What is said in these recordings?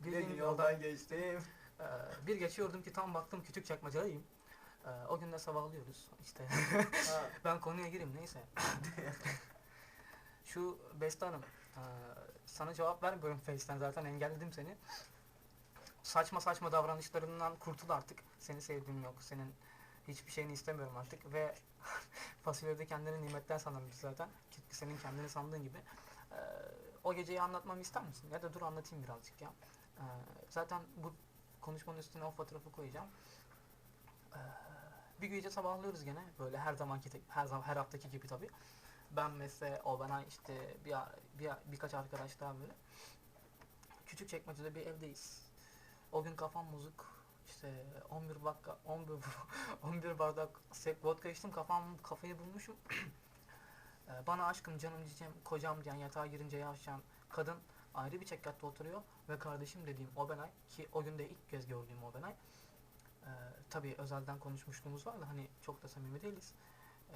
Bir gün yoldan geçtim. Ee, bir geçiyordum ki tam baktım küçük çekmecedeyim. Ee, o gün de sabahlıyoruz işte. Ben konuya gireyim neyse. Şu Beste Hanım, e, sana cevap vermiyorum Face'ten zaten engelledim seni. Saçma saçma davranışlarından kurtul artık. Seni sevdiğim yok, senin hiçbir şeyini istemiyorum artık ve fasulyede kendini nimetten sanırmış zaten. Senin kendini sandığın gibi. Ee, o geceyi anlatmamı ister misin? Ya da dur anlatayım birazcık ya. Ee, zaten bu konuşmanın üstüne o fotoğrafı koyacağım. Ee, bir gece sabahlıyoruz gene böyle her zamanki her zaman her haftaki gibi tabi. Ben mesela o bana işte bir, bir birkaç arkadaş daha böyle. Küçük çekmecede bir evdeyiz. O gün kafam bozuk. İşte 11 bakka 11 11 bardak sek vodka içtim kafam kafayı bulmuşum. Ee, Bana aşkım canım diyeceğim kocam diyen yatağa girince yavşayan kadın ayrı bir çekyatta oturuyor ve kardeşim dediğim Obenay ki o gün de ilk kez gördüğüm Obenay ee, tabii özelden konuşmuşluğumuz var da hani çok da samimi değiliz. Ee,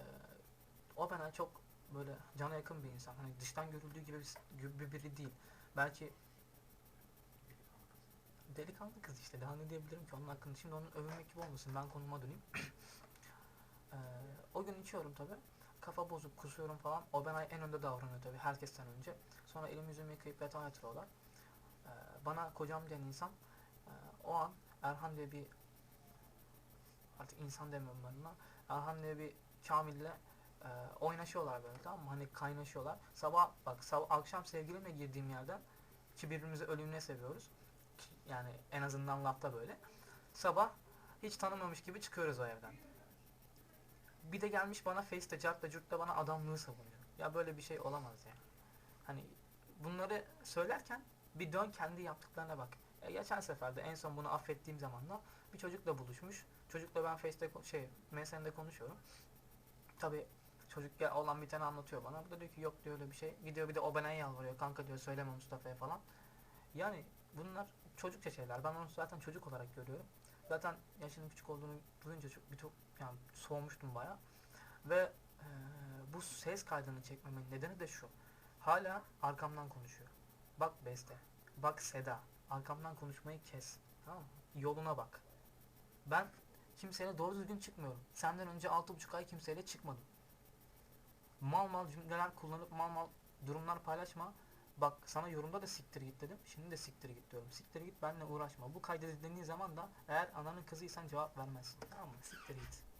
Obenay çok böyle cana yakın bir insan. Hani dıştan görüldüğü gibi, gibi biri değil. Belki delikanlı kız işte. Daha ne diyebilirim ki onun hakkında. Şimdi onun övünmek gibi olmasın. Ben konuma döneyim. Ee, o gün içiyorum tabi. Kafa bozuk, kusuyorum falan. Obenay en önde davranıyor tabi herkesten önce. Sonra elimi yüzümü yıkayıp yatağa yatırıyorlar. Ee, bana kocam diyen insan e, o an Erhan diye bir artık insan demiyorum ben buna. Erhan diye bir Kamil'le e, oynaşıyorlar böyle tamam mı? Hani kaynaşıyorlar. Sabah bak sabah akşam sevgilimle girdiğim yerden ki birbirimizi ölümüne seviyoruz. Yani en azından lafta böyle. Sabah hiç tanımamış gibi çıkıyoruz o evden. Bir de gelmiş bana Face'te, Cart'ta, Curt'ta bana adamlığı savunuyor. Ya böyle bir şey olamaz ya. Hani bunları söylerken bir dön kendi yaptıklarına bak. Ya geçen seferde en son bunu affettiğim zaman da bir çocukla buluşmuş. Çocukla ben Face'te şey MSN'de konuşuyorum. Tabi çocuk ya olan bir tane anlatıyor bana. Bu da diyor ki yok diyor öyle bir şey. Gidiyor bir de o bana yalvarıyor. Kanka diyor söyleme Mustafa'ya falan. Yani bunlar çocukça şeyler. Ben onu zaten çocuk olarak görüyorum. Zaten yaşının küçük olduğunu duyunca çok bir çok yani soğumuştum baya. Ve eee, bu ses kaydını çekmemin nedeni de şu. Hala arkamdan konuşuyor. Bak Beste. Bak Seda. Arkamdan konuşmayı kes. Tamam mı? Yoluna bak. Ben kimseyle doğru düzgün çıkmıyorum. Senden önce 6,5 ay kimseyle çıkmadım. Mal mal cümleler kullanıp mal mal durumlar paylaşma. Bak sana yorumda da siktir git dedim. Şimdi de siktir git diyorum. Siktir git benimle uğraşma. Bu kaydı dinlediğin zaman da eğer ananın kızıysan cevap vermezsin. Tamam mı? Siktir git.